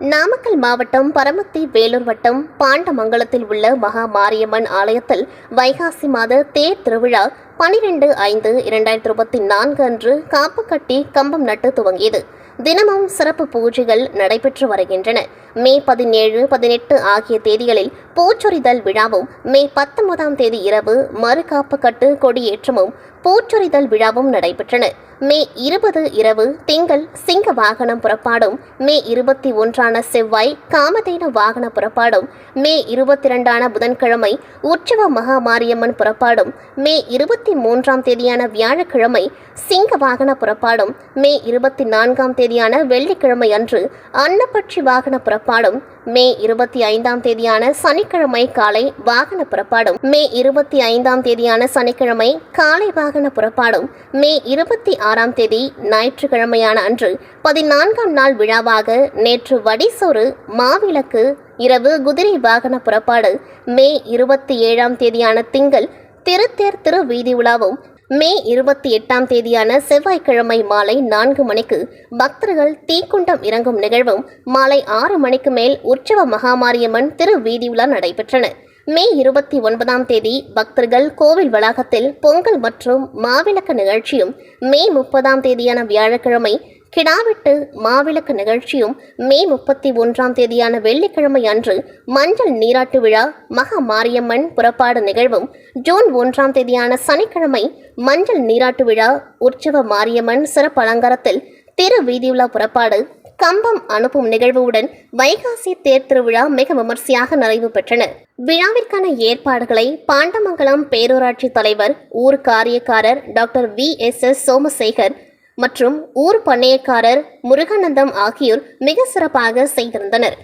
நாமக்கல் மாவட்டம் பரமத்தி வேலூர் வட்டம் பாண்டமங்கலத்தில் உள்ள மகா மாரியம்மன் ஆலயத்தில் வைகாசி மாத தேர் திருவிழா பனிரெண்டு ஐந்து இரண்டாயிரத்தி இருபத்தி நான்கு அன்று காப்பு கட்டி கம்பம் நட்டு துவங்கியது. தினமும் சிறப்பு பூஜைகள் நடைபெற்று வருகின்றன. மே பதினேழு பதினெட்டு ஆகிய தேதிகளில் பூச்சொரிதல் விழாவும் மே பத்தொன்பதாம் தேதி இரவு மறுகாப்பு கட்டு கொடியேற்றமும் பூச்சொரிதல் விழாவும் நடைபெற்றன. மே இருபது இரவு திங்கள் சிங்க வாகனம் புறப்பாடும். மே இருபத்தி ஒன்றான செவ்வாய் காமதேன வாகன புறப்பாடும். மே இருபத்தி ரெண்டான புதன்கிழமை உற்சவ மகா மாரியம்மன் புறப்பாடும். மே இருபத்தி மூன்றாம் தேதியான வியாழக்கிழமை சிங்க வாகன புறப்பாடும். மே இருபத்தி நான்காம் தேதியான வெள்ளிக்கிழமை அன்று அன்னப்பட்சி வாகன புறப்பாடும். மே இருபத்தி ஐந்தாம் தேதியான சனிக்கிழமை காலை வாகன புறப்பாடும். மே இருபத்தி ஐந்தாம் தேதியான சனிக்கிழமை காலை வாகன புறப்பாடும். மே இருபத்தி ஆறாம் தேதி ஞாயிற்றுக்கிழமையான அன்று பதினான்காம் நாள் விழாவாக நேற்று வடிசோறு மாவிளக்கு இரவு குதிரை வாகன புறப்பாடு. மே இருபத்தி ஏழாம் தேதியான திங்கள் திருத்தேர் திருவீதி உலாவும் மே இருபத்தி எட்டாம் தேதியான செவ்வாய்க்கிழமை மாலை நான்கு மணிக்கு பக்தர்கள் தீக்குண்டம் இறங்கும் நிகழ்வும் மாலை ஆறு மணிக்கு மேல் உற்சவ மகாமாரியம்மன் திரு வீதி உலா நடைபெற்றன. மே இருபத்தி ஒன்பதாம் தேதி பக்தர்கள் கோவில் வளாகத்தில் பொங்கல் மற்றும் மாவிளக்கு நிகழ்ச்சியும் மே முப்பதாம் தேதியான வியாழக்கிழமை கிடாவெட்டு மாவிளக்கு நிகழ்ச்சியும் மே முப்பத்தி ஒன்றாம் தேதியான வெள்ளிக்கிழமை அன்று மஞ்சள் நீராட்டு விழா மகா மாரியம்மன் புறப்பாடு நிகழ்வும் ஜூன் ஒன்றாம் தேதியான சனிக்கிழமை மஞ்சள் நீராட்டு விழா உற்சவ மாரியம்மன் சிறப்பு அலங்காரத்தில் திரு வீதியுலா புறப்பாடு கம்பம் அனுப்பும் நிகழ்வுடன் வைகாசி தேர் திருவிழா மிக விமர்சையாக நிறைவு பெற்றன. விழாவிற்கான ஏற்பாடுகளை பாண்டமங்கலம் பேரூராட்சி தலைவர் ஊர் காரியக்காரர் doctor V S S Somasekar மற்றும் ஊர் பண்ணையக்காரர் முருகானந்தம் ஆகியோர் மிக சிறப்பாக செய்திருந்தனர்.